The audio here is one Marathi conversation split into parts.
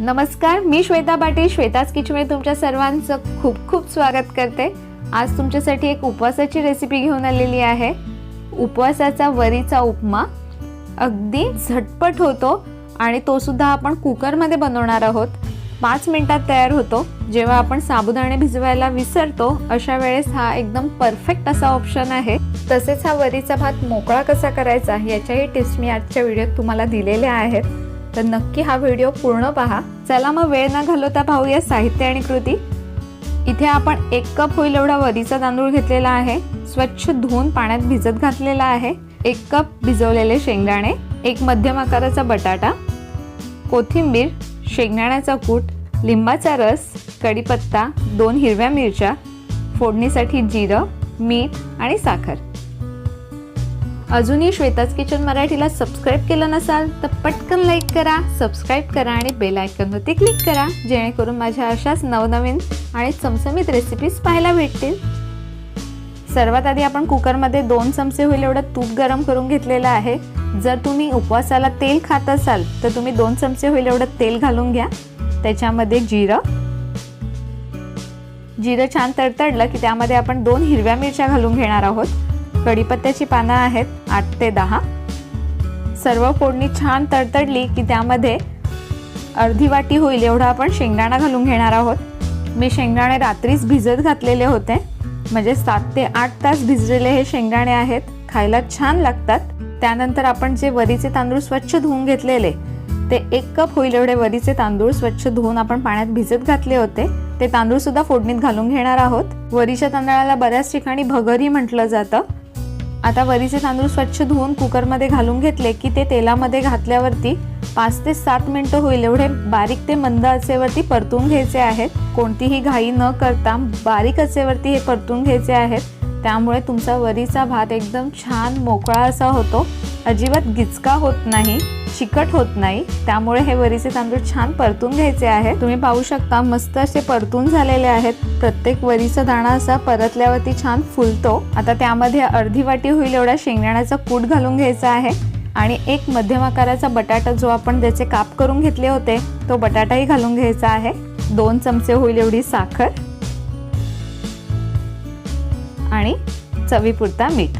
नमस्कार मी श्वेता पाटील श्वेताच किचनमध्ये तुमच्या सर्वांचं खूप खूप स्वागत करते. आज तुमच्यासाठी एक उपवासाची रेसिपी घेऊन आलेली आहे. उपवासाचा वरीचा उपमा अगदी झटपट होतो आणि तो सुद्धा आपण कुकरमध्ये बनवणार आहोत. पाच मिनटात तयार होतो. जेव्हा आपण साबुदाणे भिजवायला विसरतो अशा वेळेस हा एकदम परफेक्ट असा ऑप्शन आहे. तसेच हा वरीचा भात मोकळा कसा करायचा याच्याही टिप्स मी आजच्या व्हिडिओत तुम्हाला दिलेल्या आहेत. तर नक्की हा व्हिडिओ पूर्ण पहा. चला मग वेळ न घालवता पाहूया साहित्य आणि कृती. इथे आपण एक कप होईल एवढा वरीचा तांदूळ घेतलेला आहे. स्वच्छ धुवून पाण्यात भिजत घातलेला आहे. एक कप भिजवलेले शेंगदाणे एक मध्यम आकाराचा बटाटा कोथिंबीर शेंगदाण्याचा कूट लिंबाचा रस कढीपत्ता दोन हिरव्या मिरच्या फोडणीसाठी जिरं मीठ आणि साखर. अजूनही श्वेताच किचन मराठीला सबस्क्राईब केलं नसाल तर पटकन लाईक करा सबस्क्राईब करा आणि बेल आयकनवरती क्लिक करा जेणेकरून माझ्या अशाच नवनवीन आणि चमचमीत रेसिपीज पाहायला भेटतील. सर्वात आधी आपण कुकरमध्ये दोन चमचे होईल एवढं तूप गरम करून घेतलेलं आहे. जर तुम्ही उपवासाला तेल खात असाल तर तुम्ही दोन चमचे होईल एवढं तेल घालून घ्या. त्याच्यामध्ये जिरं. जिरं छान तडतडलं की त्यामध्ये आपण दोन हिरव्या मिरच्या घालून घेणार आहोत. कढीपत्त्याची पानं आहेत आठ ते दहा. सर्व फोडणी छान तडतडली की त्यामध्ये अर्धी वाटी होईल एवढा आपण शेंगदाणा घालून घेणार आहोत. मी शेंगदाणे रात्रीच भिजत घातलेले होते. म्हणजे सात ते आठ तास भिजलेले हे शेंगदाणे आहेत. खायला छान लागतात. त्यानंतर आपण जे वरीचे तांदूळ स्वच्छ धुवून घेतलेले ते एक कप होईल एवढे वरीचे तांदूळ स्वच्छ धुवून आपण पाण्यात भिजत घातले होते. ते तांदूळ सुद्धा फोडणीत घालून घेणार आहोत. वरीच्या तांदळाला बऱ्याच ठिकाणी भगरी म्हटलं जातं. आता वरीचे तांदूळ स्वच्छ धुवून कुकरमध्ये घालून घेतले की ते तेलामध्ये घातल्यावरती पाच ते सात मिनटं होईल. एवढे बारीक ते मंद असेवरती परतून घ्यायचे आहेत. कोणतीही घाई न करता बारीक असेवरती हे परतून घ्यायचे आहेत. त्यामुळे तुमचा वरीचा भात एकदम छान मोकळा असा होतो. अजिबात गिचका होत नाही. चिकट होत नाही. त्यामुळे हे वरीचे तांदूळ छान परतून घ्यायचे आहे तुम्ही पाहू शकता मस्त असे परतून झालेले आहेत. प्रत्येक वरीचा दाणा असा परतल्यावरती छान फुलतो. आता त्यामध्ये अर्धी वाटी होईल एवढा शेंगदाण्याचा कूट घालून घ्यायचा आहे. आणि एक मध्यम आकाराचा बटाटा जो आपण त्याचे काप करून घेतले होते तो बटाटाही घालून घ्यायचा आहे. दोन चमचे होईल एवढी साखर. आणि चवीपुरता मीठ.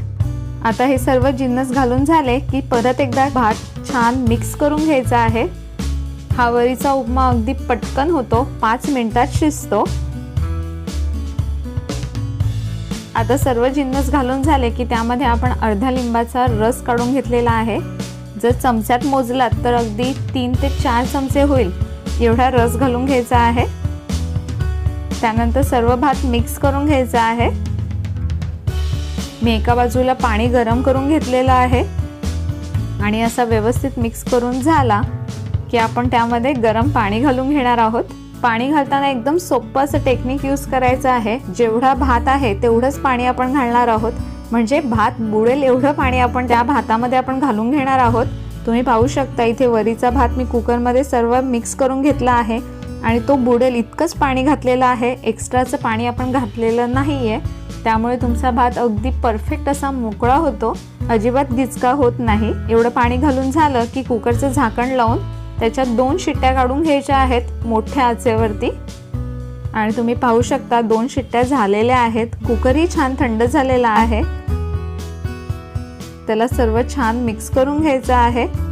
आता हे सर्व जिन्नस घालून झाले की परत एकदा भात छान मिक्स करून घ्यायचा आहे. हा वरीचा उपमा अगदी पटकन होतो पाच मिनिटात शिजतो. आता सर्व जिन्नस घालून झाले की त्यामध्ये आपण अर्धा लिंबाचा रस काढून घेतलेला आहे. जर चमच्यात मोजलात तर अगदी तीन ते चार चमचे होईल एवढा रस घालून घ्यायचा आहे. त्यानंतर सर्व भात मिक्स करून घ्यायचा आहे. मी एका बाजूला पाणी गरम करून घेतलेलं आहे. आणि असा व्यवस्थित मिक्स करून झाला की आपण त्यामध्ये गरम पाणी घालून घेणार आहोत. पाणी घालताना एकदम सोपं असं टेक्निक यूज करायचं आहे. जेवढा भात आहे तेवढंच पाणी आपण घालणार आहोत. म्हणजे भात बुडेल एवढं पाणी आपण त्या भातामध्ये आपण घालून घेणार आहोत. तुम्ही पाहू शकता इथे वरीचा भात मी कुकरमध्ये सर्व मिक्स करून घेतला आहे. आणि तो बुडेल इतकंच पाणी घातलेलं आहे एक्स्ट्राचं पाणी आपण घातलेलं नाही आहे त्यामुळे तुमचा भात अगदी परफेक्ट असा मोकळा होतो. अजिबात गिचका होत नाही. एवढं पाणी घालून झालं की कुकरचं झाकण लावून त्याच्यात दोन शिट्ट्या काढून घ्यायच्या आहेत मोठ्या आचेवरती. आणि तुम्ही पाहू शकता दोन शिट्ट्या झालेल्या आहेत. कुकरही छान थंड झालेला आहे. त्याला सर्व छान मिक्स करून घ्यायचं आहे.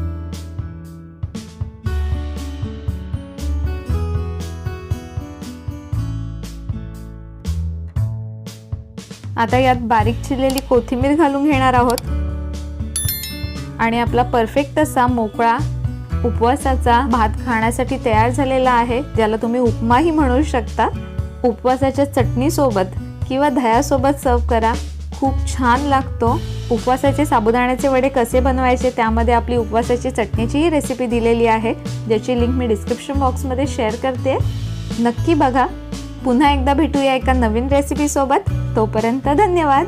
आता यात बारीक चिरलेली कोथिंबीर घालून घेणार आहोत. आणि आपला परफेक्ट असा मोकळा उपवासाचा भात खाण्यासाठी तयार झालेला आहे ज्याला तुम्ही उपमाही म्हणू शकता. उपवासाच्या चटणीसोबत किंवा दह्यासोबत सर्व करा. खूप छान लागतो. उपवासाचे साबुदाण्याचे वडे कसे बनवायचे त्यामध्ये आपली उपवासाची चटणीचीही रेसिपी दिलेली आहे ज्याची लिंक मी डिस्क्रिप्शन बॉक्समध्ये शेअर करते. नक्की बघा. पुन्हा एकदा भेटूया एका नवीन रेसिपीसोबत तोपर्यंत धन्यवाद.